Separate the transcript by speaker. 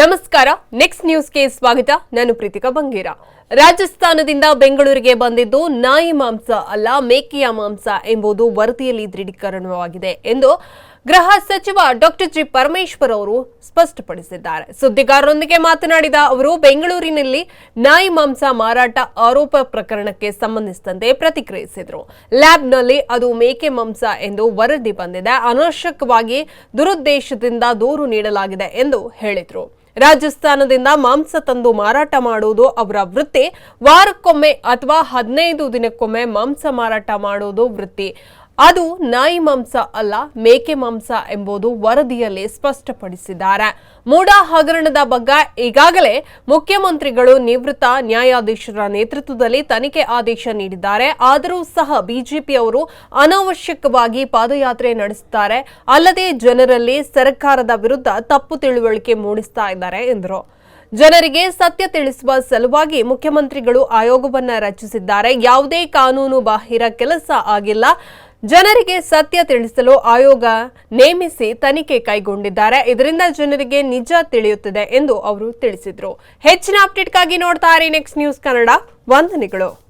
Speaker 1: ನಮಸ್ಕಾರ ನೆಕ್ಸ್ಟ್ ನ್ಯೂಸ್ಗೆ ಸ್ವಾಗತ. ನಾನು ಪ್ರೀತಿಕಾ ಬಂಗೇರ. ರಾಜಸ್ಥಾನದಿಂದ ಬೆಂಗಳೂರಿಗೆ ಬಂದಿದ್ದು ನಾಯಿ ಮಾಂಸ ಅಲ್ಲ, ಮೇಕೆಯ ಮಾಂಸ ಎಂಬುದು ವರದಿಯಲ್ಲಿ ದೃಢೀಕರಣವಾಗಿದೆ ಎಂದು ಗೃಹ ಸಚಿವ ಡಾಕ್ಟರ್ ಜಿ ಪರಮೇಶ್ವರ್ ಅವರು ಸ್ಪಷ್ಟಪಡಿಸಿದ್ದಾರೆ. ಸುದ್ದಿಗಾರರೊಂದಿಗೆ ಮಾತನಾಡಿದ ಅವರು, ಬೆಂಗಳೂರಿನಲ್ಲಿ ನಾಯಿ ಮಾಂಸ ಮಾರಾಟ ಆರೋಪ ಪ್ರಕರಣಕ್ಕೆ ಸಂಬಂಧಿಸಿದಂತೆ ಪ್ರತಿಕ್ರಿಯಿಸಿದರು. ಲ್ಯಾಬ್ನಲ್ಲಿ ಅದು ಮೇಕೆ ಮಾಂಸ ಎಂದು ವರದಿ ಬಂದಿದೆ. ಅನವಶ್ಯಕವಾಗಿ ದುರುದ್ದೇಶದಿಂದ ದೂರು ನೀಡಲಾಗಿದೆ ಎಂದು ಹೇಳಿದರು. ರಾಜಸ್ಥಾನದಿಂದ ಮಾಂಸ ತಂದು ಮಾರಾಟ ಮಾಡುವುದು ಅವರ ವೃತ್ತಿ. ವಾರಕ್ಕೊಮ್ಮೆ ಅಥವಾ ಹದಿನೈದು ದಿನಕ್ಕೊಮ್ಮೆ ಮಾಂಸ ಮಾರಾಟ ಮಾಡುವುದು ವೃತ್ತಿ. ಅದು ನಾಯಿ ಮಾಂಸ ಅಲ್ಲ, ಮೇಕೆ ಮಾಂಸ ಎಂಬುದು ವರದಿಯಲ್ಲಿ ಸ್ಪಷ್ಟಪಡಿಸಿದ್ದಾರೆ. ಮೂಡಾ ಹಗರಣದ ಬಗ್ಗೆ ಈಗಾಗಲೇ ಮುಖ್ಯಮಂತ್ರಿಗಳು ನಿವೃತ್ತ ನ್ಯಾಯಾಧೀಶರ ನೇತೃತ್ವದಲ್ಲಿ ತನಿಖೆ ಆದೇಶ ನೀಡಿದ್ದಾರೆ. ಆದರೂ ಸಹ ಬಿಜೆಪಿಯವರು ಅನಾವಶ್ಯಕವಾಗಿ ಪಾದಯಾತ್ರೆ ನಡೆಸುತ್ತಾರೆ. ಅಲ್ಲದೆ ಜನರಲ್ಲಿ ಸರ್ಕಾರದ ವಿರುದ್ಧ ತಪ್ಪು ತಿಳುವಳಿಕೆ ಮೂಡಿಸ್ತಾ ಇದ್ದಾರೆ ಎಂದರು. ಜನರಿಗೆ ಸತ್ಯ ತಿಳಿಸುವ ಸಲುವಾಗಿ ಮುಖ್ಯಮಂತ್ರಿಗಳು ಆಯೋಗವನ್ನ ರಚಿಸಿದ್ದಾರೆ. ಯಾವುದೇ ಕಾನೂನು ಬಾಹಿರ ಕೆಲಸ ಆಗಿಲ್ಲ. ಜನರಿಗೆ ಸತ್ಯ ತಿಳಿಸಲು ಆಯೋಗ ನೇಮಿಸಿ ತನಿಖೆ ಕೈಗೊಂಡಿದ್ದಾರೆ. ಇದರಿಂದ ಜನರಿಗೆ ನಿಜ ತಿಳಿಯುತ್ತದೆ ಎಂದು ಅವರು ತಿಳಿಸಿದರು. ಹೆಚ್ಚಿನ ಅಪ್ಡೇಟ್ಗಾಗಿ ನೋಡ್ತಾ ಇರಿ ನೆಕ್ಸ್ಟ್ ನ್ಯೂಸ್ ಕನ್ನಡ ವಂದನೆಗಳು.